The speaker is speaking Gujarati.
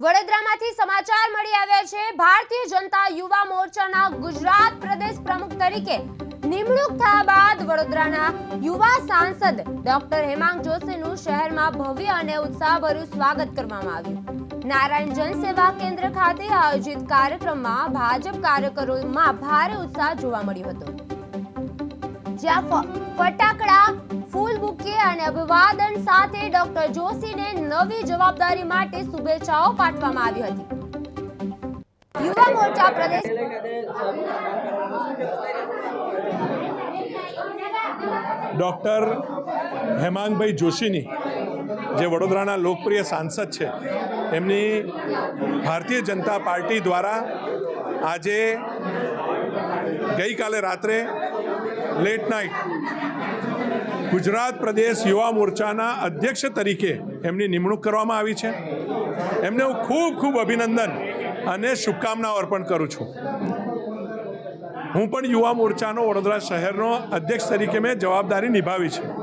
વડોદરામાંથી સમાચાર મળી આવ્યા છે. ભારતીય જનતા યુવા મોરચાના ગુજરાત પ્રદેશ પ્રમુખ તરીકે નિમણૂક થયા બાદ વડોદરાના યુવા સાંસદ ડોક્ટર હેમાંગ જોશીનું શહેરમાં ભવ્ય અને ઉત્સાહભર્યું સ્વાગત કરવામાં આવ્યું. નારાયણ જન સેવા કેન્દ્ર ખાતે આયોજિત કાર્યક્રમમાં ભાજપ કાર્યકરોમાં ભારે ઉત્સાહ જોવા મળ્યો હતો. જ્યાં ફટાકડા અભિવાદન સાથે ડોક્ટર જોશીને નવી જવાબદારી માટે શુભેચ્છાઓ પાઠવવામાં આવી હતી. યુવા મોરચા પ્રદેશ ડૉક્ટર હેમાંગભાઈ જોશીની જે વડોદરાના લોકપ્રિય સાંસદ છે, એમની ભારતીય જનતા પાર્ટી દ્વારા આજે ગઈકાલે રાત્રે લેટ નાઇટ ગુજરાત પ્રદેશ યુવા મોરચાના અધ્યક્ષ તરીકે એમની નિમણૂક કરવામાં આવી છે. એમને હું ખૂબ ખૂબ અભિનંદન અને શુભકામનાઓ અર્પણ કરું છું. હું પણ યુવા મોરચાનો વડોદરા શહેરનો અધ્યક્ષ તરીકે મેં જવાબદારી નિભાવી છે.